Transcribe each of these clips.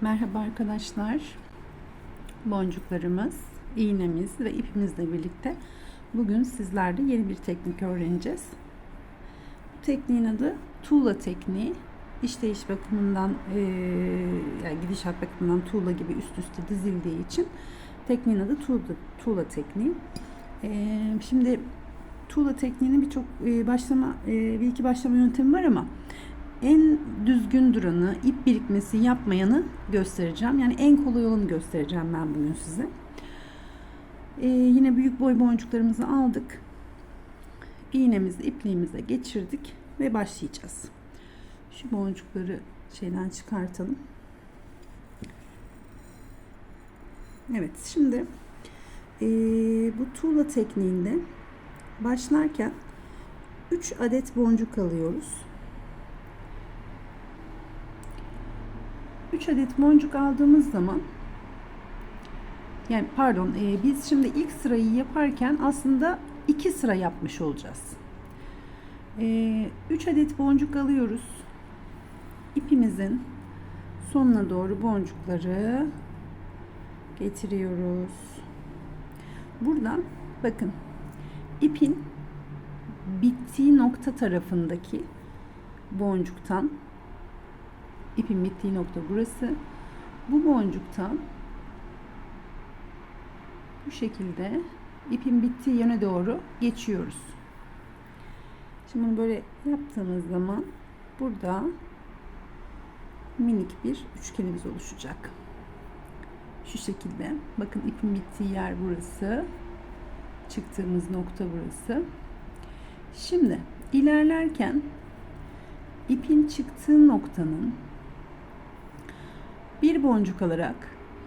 Merhaba arkadaşlar. Boncuklarımız, iğnemiz ve ipimizle birlikte bugün sizlerle yeni bir teknik öğreneceğiz. Bu tekniğin adı tuğla tekniği. İşleyiş bakımından, eee, yani gidişat bakımından tuğla gibi üst üste dizildiği için tekniğin adı tuğla, tuğla tekniği. Eee, şimdi tuğla tekniğinin birçok eee, başlama, eee, bir iki başlama yöntemi var ama en düzgün duranı, ip birikmesi yapmayanı göstereceğim. Yani en kolay olanı göstereceğim ben bugün size. Ee, yine büyük boy boncuklarımızı aldık. İğnemizi ipliğimize geçirdik ve başlayacağız. Şu boncukları şeyden çıkartalım. Evet şimdi ee, bu tuğla tekniğinde başlarken 3 adet boncuk alıyoruz. 3 adet boncuk aldığımız zaman yani pardon e, biz şimdi ilk sırayı yaparken aslında iki sıra yapmış olacağız. 3 adet boncuk alıyoruz. İpimizin sonuna doğru boncukları getiriyoruz. Buradan bakın ipin bittiği nokta tarafındaki boncuktan ipin bittiği nokta burası. Bu boncuktan bu şekilde ipin bittiği yöne doğru geçiyoruz. Şimdi bunu böyle yaptığımız zaman burada minik bir üçgenimiz oluşacak. Şu şekilde. Bakın ipin bittiği yer burası. Çıktığımız nokta burası. Şimdi ilerlerken ipin çıktığı noktanın bir boncuk alarak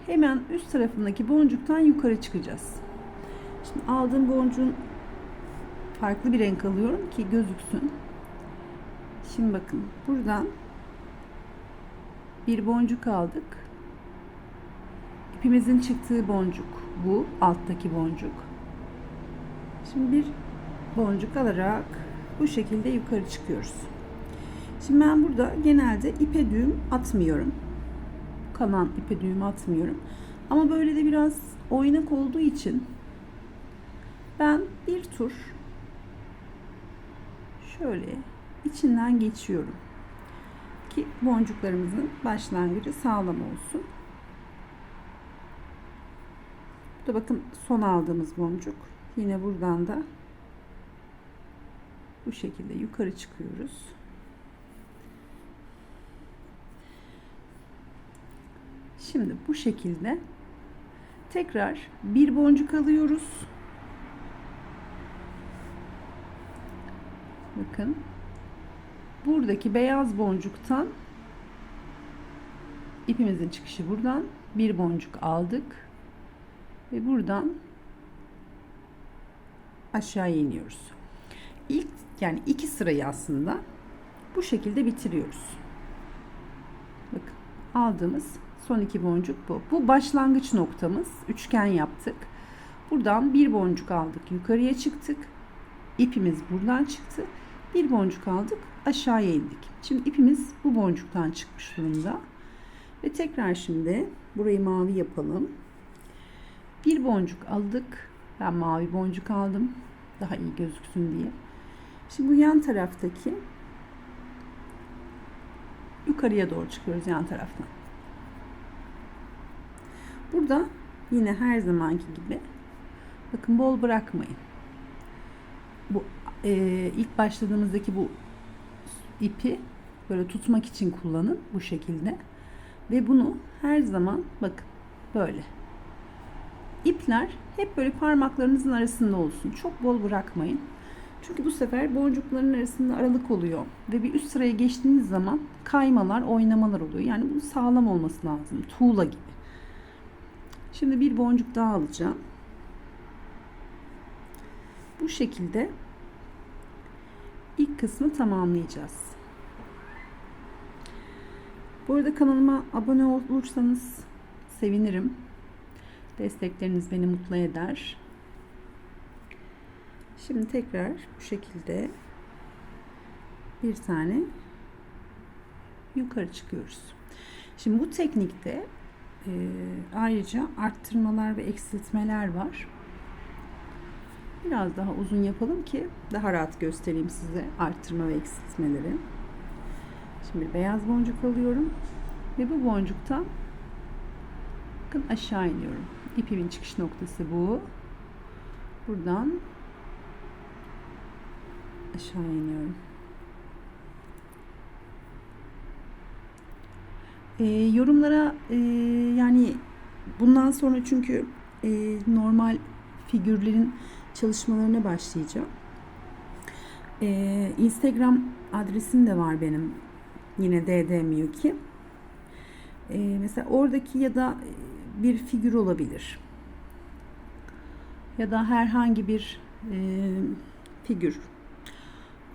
hemen üst tarafındaki boncuktan yukarı çıkacağız. Şimdi aldığım boncuğun farklı bir renk alıyorum ki gözüksün. Şimdi bakın buradan bir boncuk aldık. İpimizin çıktığı boncuk bu alttaki boncuk. Şimdi bir boncuk alarak bu şekilde yukarı çıkıyoruz. Şimdi ben burada genelde ipe düğüm atmıyorum kalan ipe düğüm atmıyorum. Ama böyle de biraz oynak olduğu için ben bir tur şöyle içinden geçiyorum. Ki boncuklarımızın başlangıcı sağlam olsun. Bu da bakın son aldığımız boncuk. Yine buradan da bu şekilde yukarı çıkıyoruz. Şimdi bu şekilde tekrar bir boncuk alıyoruz. Bakın. Buradaki beyaz boncuktan ipimizin çıkışı buradan bir boncuk aldık ve buradan aşağıya iniyoruz. İlk yani iki sırayı aslında bu şekilde bitiriyoruz. Bakın aldığımız Son iki boncuk bu. Bu başlangıç noktamız. Üçgen yaptık. Buradan bir boncuk aldık. Yukarıya çıktık. İpimiz buradan çıktı. Bir boncuk aldık. Aşağıya indik. Şimdi ipimiz bu boncuktan çıkmış durumda. Ve tekrar şimdi burayı mavi yapalım. Bir boncuk aldık. Ben mavi boncuk aldım. Daha iyi gözüksün diye. Şimdi bu yan taraftaki yukarıya doğru çıkıyoruz yan taraftan. Burada yine her zamanki gibi bakın bol bırakmayın. Bu e, ilk başladığımızdaki bu ipi böyle tutmak için kullanın bu şekilde. Ve bunu her zaman bakın böyle. İpler hep böyle parmaklarınızın arasında olsun. Çok bol bırakmayın. Çünkü bu sefer boncukların arasında aralık oluyor. Ve bir üst sıraya geçtiğiniz zaman kaymalar, oynamalar oluyor. Yani bu sağlam olması lazım. Tuğla gibi. Şimdi bir boncuk daha alacağım. Bu şekilde ilk kısmı tamamlayacağız. Bu arada kanalıma abone olursanız sevinirim. Destekleriniz beni mutlu eder. Şimdi tekrar bu şekilde bir tane yukarı çıkıyoruz. Şimdi bu teknikte e, ayrıca arttırmalar ve eksiltmeler var. Biraz daha uzun yapalım ki daha rahat göstereyim size arttırma ve eksiltmeleri. Şimdi beyaz boncuk alıyorum ve bu boncuktan bakın aşağı iniyorum. İpimin çıkış noktası bu. Buradan aşağı iniyorum. E, yorumlara e, yani bundan sonra çünkü e, normal figürlerin çalışmalarına başlayacağım. E, Instagram adresim de var benim. Yine DD Miyuki. E, mesela oradaki ya da bir figür olabilir. Ya da herhangi bir e, figür.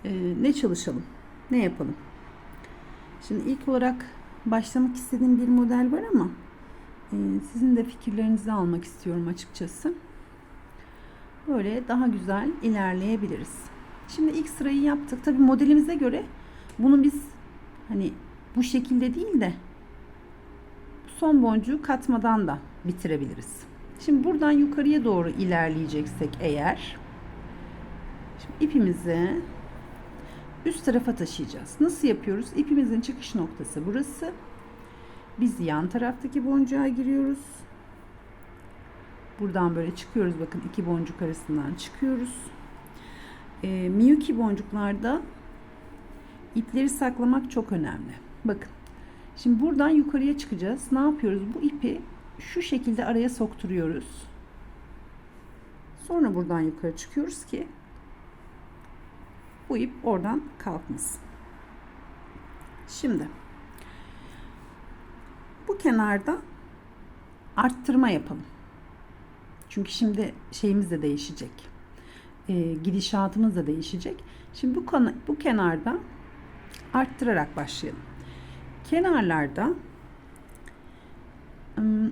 E, ne çalışalım? Ne yapalım? Şimdi ilk olarak başlamak istediğim bir model var ama e, sizin de fikirlerinizi almak istiyorum açıkçası. Böyle daha güzel ilerleyebiliriz. Şimdi ilk sırayı yaptık. Tabi modelimize göre bunu biz hani bu şekilde değil de son boncuğu katmadan da bitirebiliriz. Şimdi buradan yukarıya doğru ilerleyeceksek eğer şimdi ipimizi üst tarafa taşıyacağız. Nasıl yapıyoruz? İpimizin çıkış noktası burası. Biz yan taraftaki boncuğa giriyoruz. Buradan böyle çıkıyoruz. Bakın iki boncuk arasından çıkıyoruz. E, Miyuki boncuklarda ipleri saklamak çok önemli. Bakın. Şimdi buradan yukarıya çıkacağız. Ne yapıyoruz? Bu ipi şu şekilde araya sokturuyoruz. Sonra buradan yukarı çıkıyoruz ki bu ip oradan kalkmasın. Şimdi bu kenarda arttırma yapalım. Çünkü şimdi şeyimiz de değişecek. E, gidişatımız da değişecek. Şimdi bu, konu, bu kenarda arttırarak başlayalım. Kenarlarda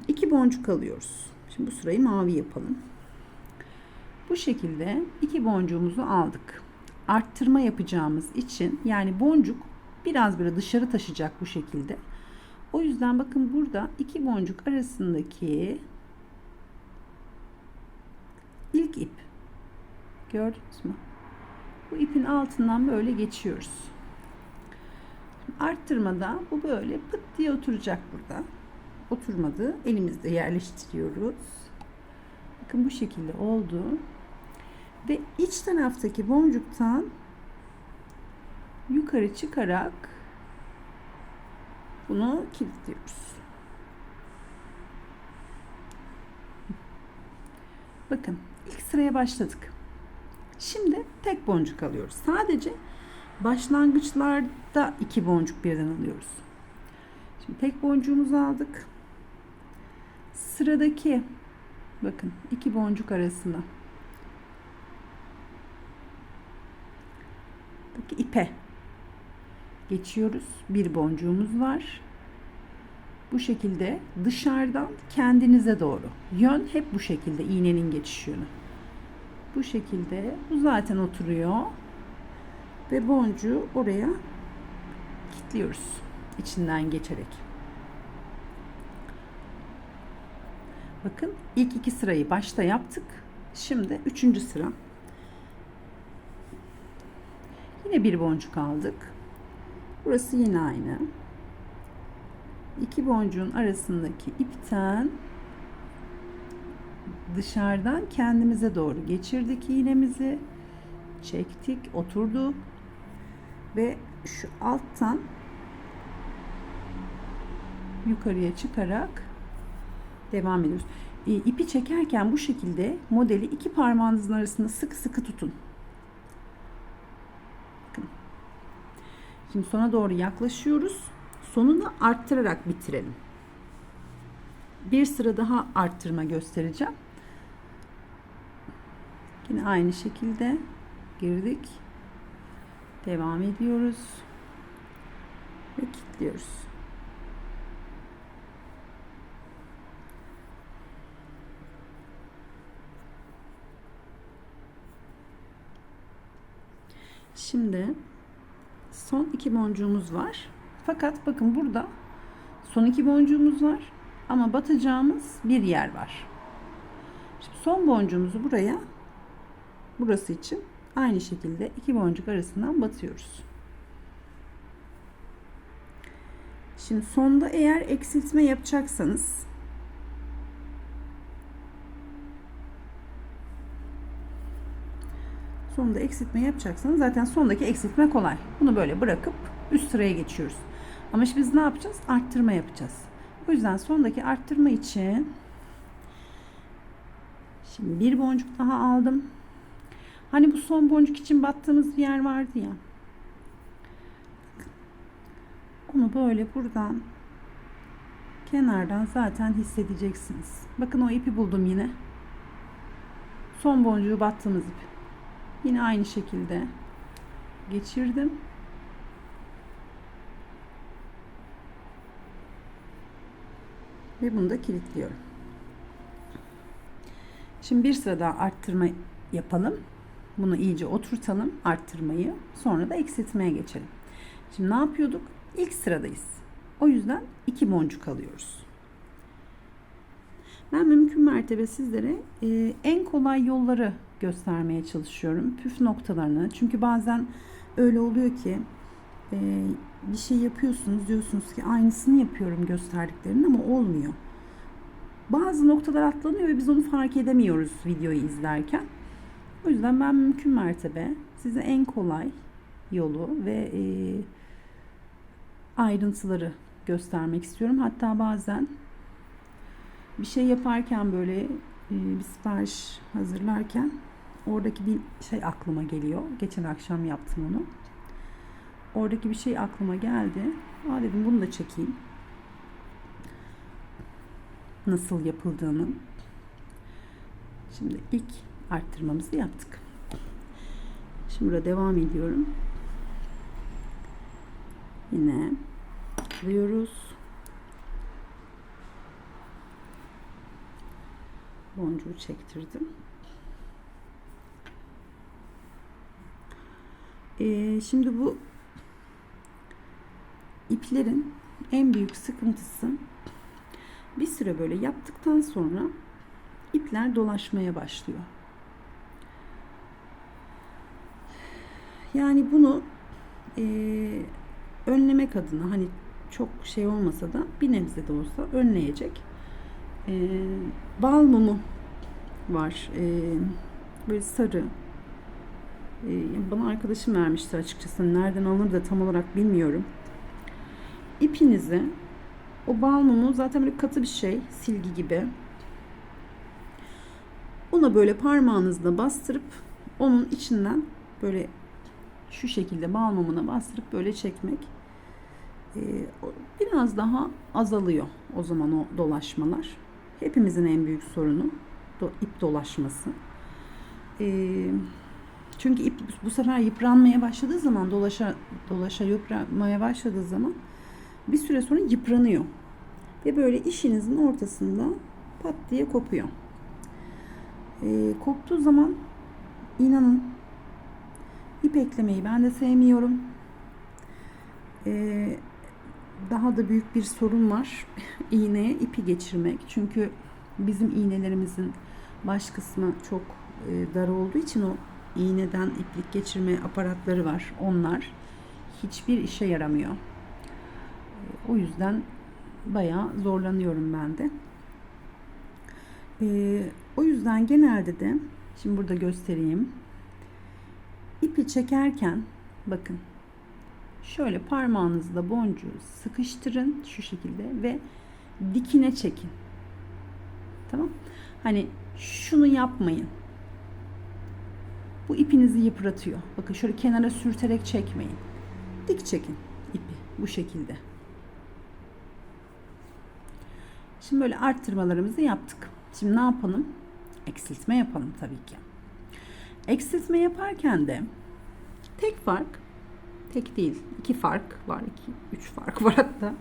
iki boncuk alıyoruz. Şimdi bu sırayı mavi yapalım. Bu şekilde iki boncuğumuzu aldık. Arttırma yapacağımız için yani boncuk biraz böyle dışarı taşıyacak bu şekilde. O yüzden bakın burada iki boncuk arasındaki ilk ip. Gördünüz mü? Bu ipin altından böyle geçiyoruz. Arttırmada bu böyle pıt diye oturacak burada. Oturmadı. Elimizde yerleştiriyoruz. Bakın bu şekilde oldu. Ve iç taraftaki boncuktan yukarı çıkarak bunu kilitliyoruz. Bakın ilk sıraya başladık. Şimdi tek boncuk alıyoruz. Sadece başlangıçlarda iki boncuk birden alıyoruz. Şimdi tek boncuğumuzu aldık. Sıradaki bakın iki boncuk arasında ipe geçiyoruz. Bir boncuğumuz var. Bu şekilde dışarıdan kendinize doğru. Yön hep bu şekilde iğnenin geçiş yönü. Bu şekilde bu zaten oturuyor. Ve boncuğu oraya kilitliyoruz içinden geçerek. Bakın ilk iki sırayı başta yaptık. Şimdi üçüncü sıra. Yine bir boncuk aldık. Burası yine aynı. İki boncuğun arasındaki ipten dışarıdan kendimize doğru geçirdik iğnemizi. Çektik, oturdu ve şu alttan yukarıya çıkarak devam ediyoruz. E, ipi çekerken bu şekilde modeli iki parmağınızın arasında sıkı sıkı tutun. Şimdi sona doğru yaklaşıyoruz. Sonunu arttırarak bitirelim. Bir sıra daha arttırma göstereceğim. Yine aynı şekilde girdik. Devam ediyoruz. Ve kilitliyoruz. Şimdi son iki boncuğumuz var. Fakat bakın burada Son iki boncuğumuz var ama batacağımız bir yer var. Şimdi son boncuğumuzu buraya burası için aynı şekilde iki boncuk arasından batıyoruz. Şimdi sonda eğer eksiltme yapacaksanız sonunda eksiltme yapacaksanız zaten sondaki eksiltme kolay. Bunu böyle bırakıp üst sıraya geçiyoruz. Ama şimdi biz ne yapacağız? Arttırma yapacağız. O yüzden sondaki arttırma için şimdi bir boncuk daha aldım. Hani bu son boncuk için battığımız bir yer vardı ya. Onu böyle buradan kenardan zaten hissedeceksiniz. Bakın o ipi buldum yine. Son boncuğu battığımız ip. Yine aynı şekilde geçirdim. Ve bunu da kilitliyorum. Şimdi bir sıra daha arttırma yapalım. Bunu iyice oturtalım arttırmayı. Sonra da eksiltmeye geçelim. Şimdi ne yapıyorduk? İlk sıradayız. O yüzden iki boncuk alıyoruz. Ben mümkün mertebe sizlere e, en kolay yolları göstermeye çalışıyorum. Püf noktalarını. Çünkü bazen öyle oluyor ki e, bir şey yapıyorsunuz diyorsunuz ki aynısını yapıyorum gösterdiklerinin ama olmuyor. Bazı noktalar atlanıyor ve biz onu fark edemiyoruz videoyu izlerken. O yüzden ben mümkün mertebe size en kolay yolu ve e, ayrıntıları göstermek istiyorum. Hatta bazen bir şey yaparken böyle bir sipariş hazırlarken oradaki bir şey aklıma geliyor. Geçen akşam yaptım onu. Oradaki bir şey aklıma geldi. Aa dedim bunu da çekeyim. Nasıl yapıldığını. Şimdi ilk arttırmamızı yaptık. Şimdi burada devam ediyorum. Yine alıyoruz. Boncuğu çektirdim. Ee, şimdi bu iplerin en büyük sıkıntısı bir süre böyle yaptıktan sonra ipler dolaşmaya başlıyor. Yani bunu e, önlemek adına hani çok şey olmasa da bir nebze de olsa önleyecek e, bal mumu var. E, böyle sarı. E, bana arkadaşım vermişti açıkçası. Nereden alınır da tam olarak bilmiyorum. İpinizi o bal mumu zaten böyle katı bir şey. Silgi gibi. Ona böyle parmağınızla bastırıp onun içinden böyle şu şekilde bal mumuna bastırıp böyle çekmek biraz daha azalıyor o zaman o dolaşmalar. Hepimizin en büyük sorunu do, ip dolaşması. E, çünkü ip bu sefer yıpranmaya başladığı zaman dolaşa dolaşa yıpranmaya başladığı zaman bir süre sonra yıpranıyor. Ve böyle işinizin ortasında pat diye kopuyor. E, koptuğu zaman inanın ip eklemeyi ben de sevmiyorum. E, daha da büyük bir sorun var. İğneye ipi geçirmek. Çünkü bizim iğnelerimizin baş kısmı çok e, dar olduğu için o iğneden iplik geçirme aparatları var. Onlar hiçbir işe yaramıyor. O yüzden bayağı zorlanıyorum ben de. Ee, o yüzden genelde de şimdi burada göstereyim. İpi çekerken bakın şöyle parmağınızla boncuğu sıkıştırın şu şekilde ve dikine çekin. Tamam? Hani şunu yapmayın. Bu ipinizi yıpratıyor. Bakın şöyle kenara sürterek çekmeyin. Dik çekin ipi bu şekilde. Şimdi böyle arttırmalarımızı yaptık. Şimdi ne yapalım? Eksiltme yapalım tabii ki. Eksiltme yaparken de tek fark, tek değil, iki fark var, iki, üç fark var hatta.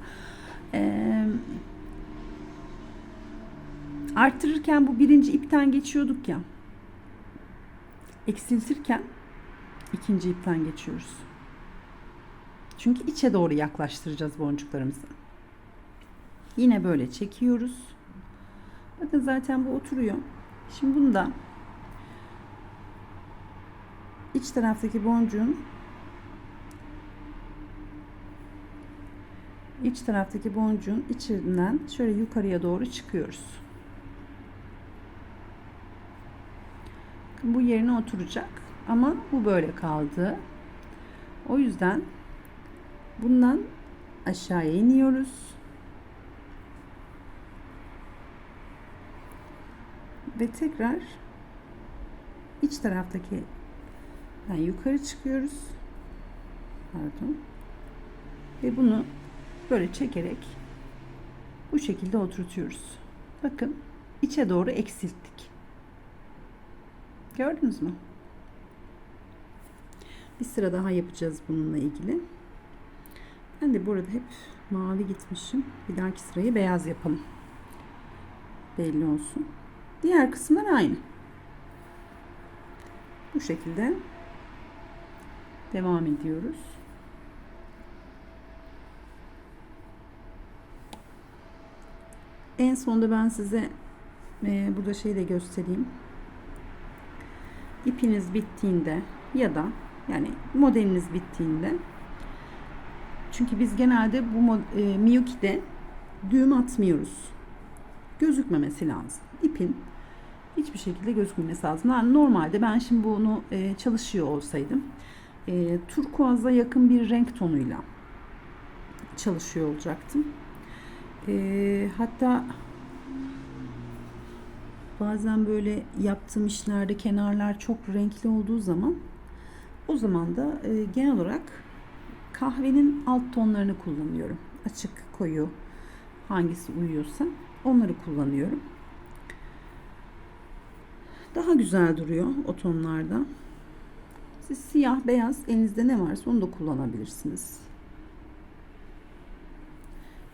Ee, arttırırken bu birinci ipten geçiyorduk ya. Eksiltirken ikinci ipten geçiyoruz. Çünkü içe doğru yaklaştıracağız boncuklarımızı. Yine böyle çekiyoruz. Bakın zaten bu oturuyor. Şimdi bunu da iç taraftaki boncuğun iç taraftaki boncuğun içinden şöyle yukarıya doğru çıkıyoruz. Bu yerine oturacak ama bu böyle kaldı. O yüzden bundan aşağıya iniyoruz. Ve tekrar iç taraftaki yani yukarı çıkıyoruz. Pardon. Ve bunu böyle çekerek bu şekilde oturtuyoruz. Bakın içe doğru eksilttik. Gördünüz mü? Bir sıra daha yapacağız bununla ilgili. Ben de burada hep mavi gitmişim. Bir dahaki sırayı beyaz yapalım. Belli olsun. Diğer kısımlar aynı. Bu şekilde devam ediyoruz. En sonunda ben size e, burada şey de göstereyim. İpiniz bittiğinde ya da yani modeliniz bittiğinde çünkü biz genelde bu e, Miyuki'de düğüm atmıyoruz. Gözükmemesi lazım. İpin hiçbir şekilde gözükmemesi lazım. Yani normalde ben şimdi bunu e, çalışıyor olsaydım e, turkuaza yakın bir renk tonuyla çalışıyor olacaktım. E, hatta bazen böyle yaptığım işlerde kenarlar çok renkli olduğu zaman o zaman da e, genel olarak kahvenin alt tonlarını kullanıyorum. Açık, koyu hangisi uyuyorsa onları kullanıyorum. Daha güzel duruyor o tonlarda. Siz siyah, beyaz elinizde ne varsa onu da kullanabilirsiniz.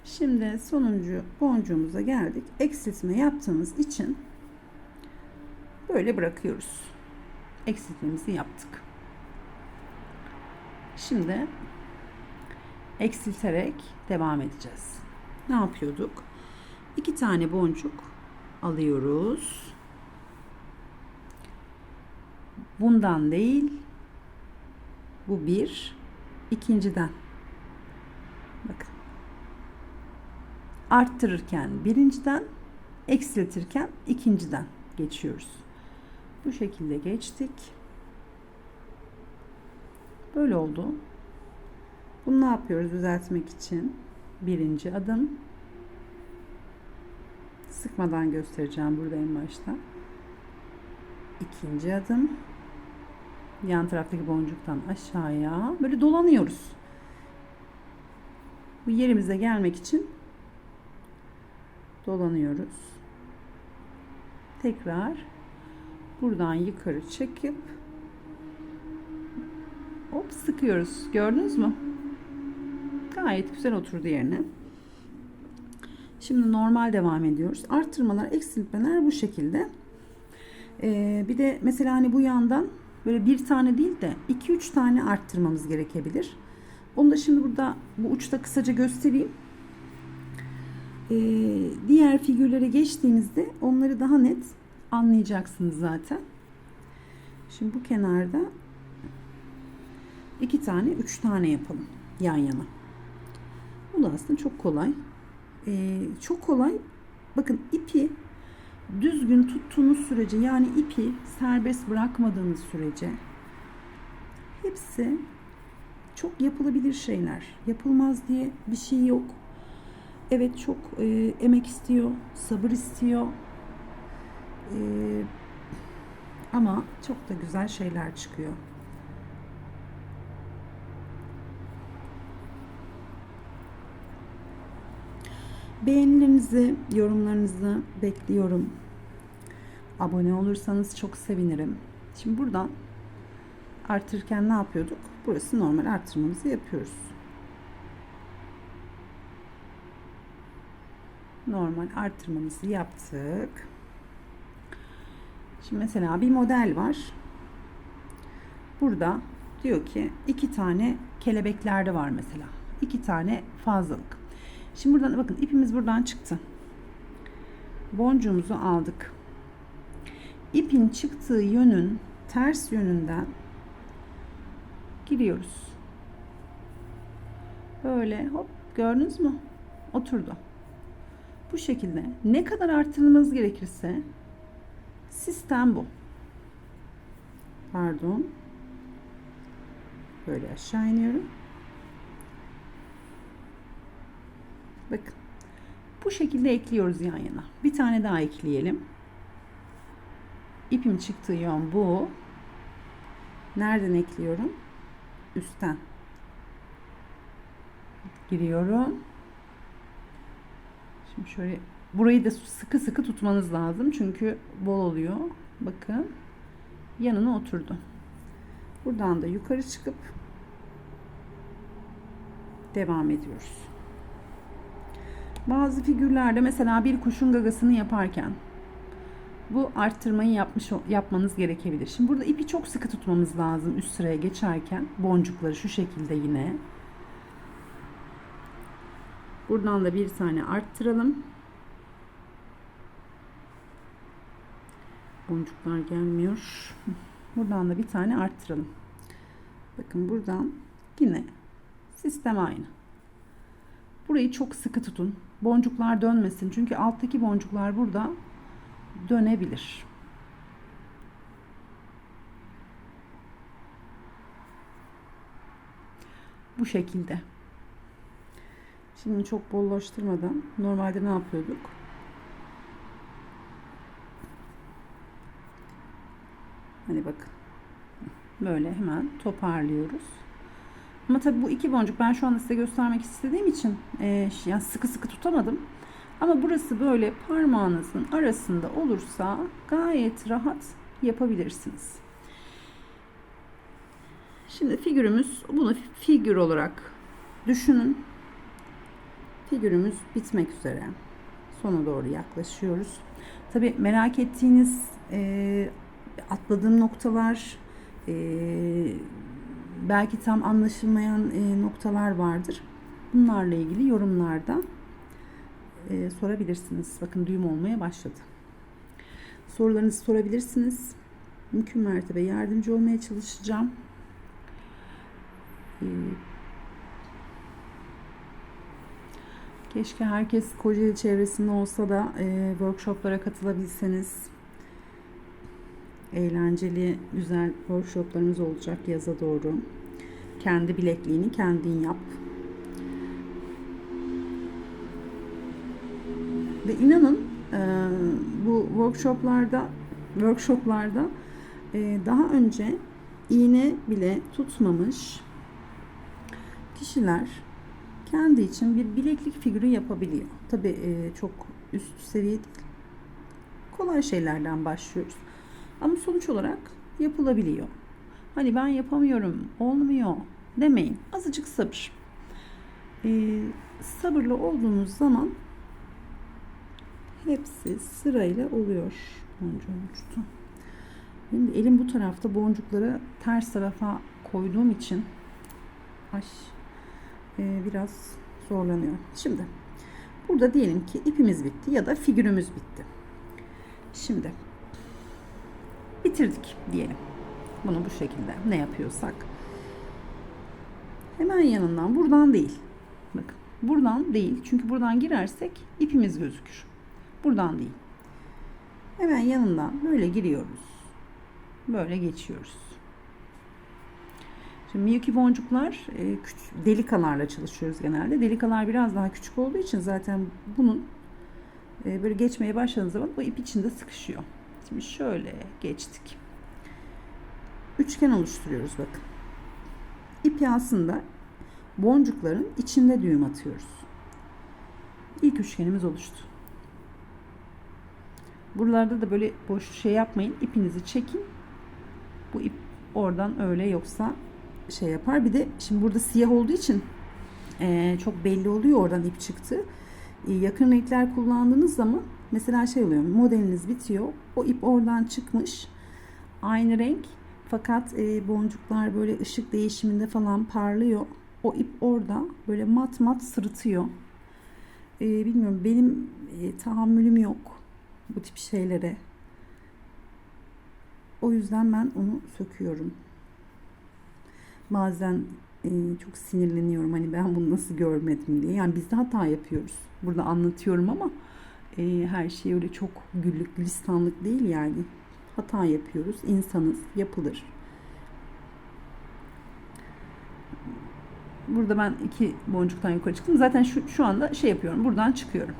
Şimdi sonuncu boncuğumuza geldik. Eksiltme yaptığımız için böyle bırakıyoruz. Eksiltmemizi yaptık. Şimdi eksilterek devam edeceğiz. Ne yapıyorduk? İki tane boncuk alıyoruz. Bundan değil, bu bir, ikinciden. Bakın. Arttırırken birinciden, eksiltirken ikinciden geçiyoruz. Bu şekilde geçtik. Böyle oldu. Bunu ne yapıyoruz düzeltmek için? Birinci adım. Sıkmadan göstereceğim burada en başta. İkinci adım. Yan taraftaki boncuktan aşağıya böyle dolanıyoruz. Bu yerimize gelmek için dolanıyoruz. Tekrar buradan yukarı çekip hop sıkıyoruz. Gördünüz mü? Gayet güzel oturdu yerine. Şimdi normal devam ediyoruz. Arttırmalar, eksiltmeler bu şekilde. Ee, bir de mesela hani bu yandan böyle bir tane değil de 2-3 tane arttırmamız gerekebilir. Onu da şimdi burada bu uçta kısaca göstereyim. Ee, diğer figürlere geçtiğimizde onları daha net anlayacaksınız zaten. Şimdi bu kenarda iki tane, üç tane yapalım yan yana. Bu da aslında çok kolay. Ee, çok kolay. Bakın ipi düzgün tuttuğunuz sürece yani ipi serbest bırakmadığınız sürece hepsi çok yapılabilir şeyler. Yapılmaz diye bir şey yok. Evet çok e, emek istiyor, sabır istiyor. E, ama çok da güzel şeyler çıkıyor. Beğenilerinizi, yorumlarınızı bekliyorum. Abone olursanız çok sevinirim. Şimdi buradan artırırken ne yapıyorduk? Burası normal artırmamızı yapıyoruz. Normal artırmamızı yaptık. Şimdi mesela bir model var. Burada diyor ki iki tane kelebeklerde var mesela. iki tane fazlalık. Şimdi buradan bakın ipimiz buradan çıktı. Boncuğumuzu aldık. İpin çıktığı yönün ters yönünden giriyoruz. Böyle hop gördünüz mü? Oturdu. Bu şekilde ne kadar arttırılması gerekirse sistem bu. Pardon. Böyle aşağı iniyorum. Bakın. Bu şekilde ekliyoruz yan yana. Bir tane daha ekleyelim. İpim çıktığı yön bu. Nereden ekliyorum? Üstten. Giriyorum. Şimdi şöyle burayı da sıkı sıkı tutmanız lazım. Çünkü bol oluyor. Bakın. Yanına oturdu. Buradan da yukarı çıkıp devam ediyoruz. Bazı figürlerde mesela bir kuşun gagasını yaparken bu arttırmayı yapmış yapmanız gerekebilir. Şimdi burada ipi çok sıkı tutmamız lazım üst sıraya geçerken. Boncukları şu şekilde yine. Buradan da bir tane arttıralım. Boncuklar gelmiyor. Buradan da bir tane arttıralım. Bakın buradan yine sistem aynı. Burayı çok sıkı tutun. Boncuklar dönmesin. Çünkü alttaki boncuklar burada dönebilir. Bu şekilde. Şimdi çok bollaştırmadan normalde ne yapıyorduk? Hani bakın. Böyle hemen toparlıyoruz. Ama tabii bu iki boncuk ben şu anda size göstermek istediğim için e, yani sıkı sıkı tutamadım. Ama burası böyle parmağınızın arasında olursa gayet rahat yapabilirsiniz. Şimdi figürümüz bunu figür olarak düşünün. Figürümüz bitmek üzere. Sona doğru yaklaşıyoruz. Tabi merak ettiğiniz e, atladığım noktalar e, belki tam anlaşılmayan e, noktalar vardır. Bunlarla ilgili yorumlarda e, sorabilirsiniz. Bakın düğüm olmaya başladı. Sorularınızı sorabilirsiniz. Mümkün mertebe yardımcı olmaya çalışacağım. E, keşke herkes Kocaeli çevresinde olsa da e, workshoplara katılabilseniz. Eğlenceli, güzel workshoplarımız olacak yaza doğru. Kendi bilekliğini kendin yap. Ve inanın e, bu workshoplarda workshoplarda e, daha önce iğne bile tutmamış kişiler kendi için bir bileklik figürü yapabiliyor. Tabi e, çok üst seviye değil. Kolay şeylerden başlıyoruz. Ama sonuç olarak yapılabiliyor. Hani ben yapamıyorum, olmuyor demeyin. Azıcık sabır. Ee, sabırlı olduğunuz zaman hepsi sırayla oluyor. Boncuğum uçtu. De elim bu tarafta boncukları ters tarafa koyduğum için ay, e, biraz zorlanıyor. Şimdi burada diyelim ki ipimiz bitti ya da figürümüz bitti. Şimdi bitirdik diyelim. Bunu bu şekilde ne yapıyorsak. Hemen yanından buradan değil. Bakın buradan değil. Çünkü buradan girersek ipimiz gözükür. Buradan değil. Hemen yanından böyle giriyoruz. Böyle geçiyoruz. Şimdi Miyuki boncuklar e, delikalarla çalışıyoruz genelde. Delikalar biraz daha küçük olduğu için zaten bunun e, böyle geçmeye başladığınız zaman bu ip içinde sıkışıyor. Şimdi şöyle geçtik. Üçgen oluşturuyoruz bakın. İpi aslında boncukların içinde düğüm atıyoruz. İlk üçgenimiz oluştu. Buralarda da böyle boş şey yapmayın. İpinizi çekin. Bu ip oradan öyle yoksa şey yapar. Bir de şimdi burada siyah olduğu için e, çok belli oluyor oradan ip çıktı. E, yakın renkler kullandığınız zaman mesela şey oluyor. Modeliniz bitiyor. O ip oradan çıkmış. Aynı renk fakat e, boncuklar böyle ışık değişiminde falan parlıyor. O ip orada böyle mat mat sırıtıyor. e, bilmiyorum benim e, tahammülüm yok bu tip şeylere. O yüzden ben onu söküyorum. Bazen e, çok sinirleniyorum hani ben bunu nasıl görmedim diye. Yani biz de hata yapıyoruz. Burada anlatıyorum ama e, her şey öyle çok güllük listanlık değil yani. Hata yapıyoruz. İnsanız. Yapılır. Burada ben iki boncuktan yukarı çıktım. Zaten şu, şu anda şey yapıyorum. Buradan çıkıyorum.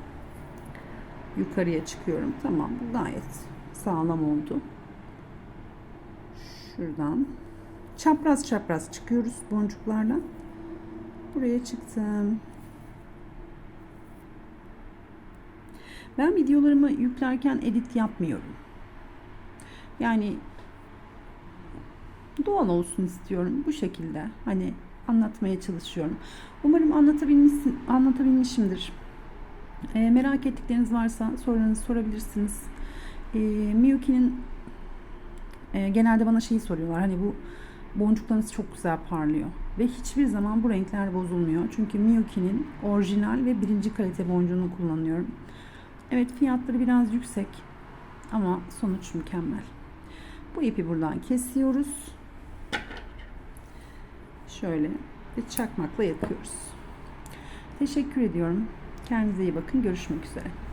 Yukarıya çıkıyorum. Tamam. Bu gayet sağlam oldu. Şuradan çapraz çapraz çıkıyoruz boncuklarla. Buraya çıktım. Ben videolarımı yüklerken edit yapmıyorum. Yani doğal olsun istiyorum bu şekilde. Hani anlatmaya çalışıyorum. Umarım anlatabilmişsin, anlatabilmişimdir. E, merak ettikleriniz varsa sorularınızı sorabilirsiniz. E, Miyuki'nin e, genelde bana şeyi soruyorlar. Hani bu boncuklarınız çok güzel parlıyor. Ve hiçbir zaman bu renkler bozulmuyor. Çünkü Miyuki'nin orijinal ve birinci kalite boncuğunu kullanıyorum. Evet fiyatları biraz yüksek ama sonuç mükemmel. Bu ipi buradan kesiyoruz. Şöyle ve çakmakla yakıyoruz. Teşekkür ediyorum. Kendinize iyi bakın. Görüşmek üzere.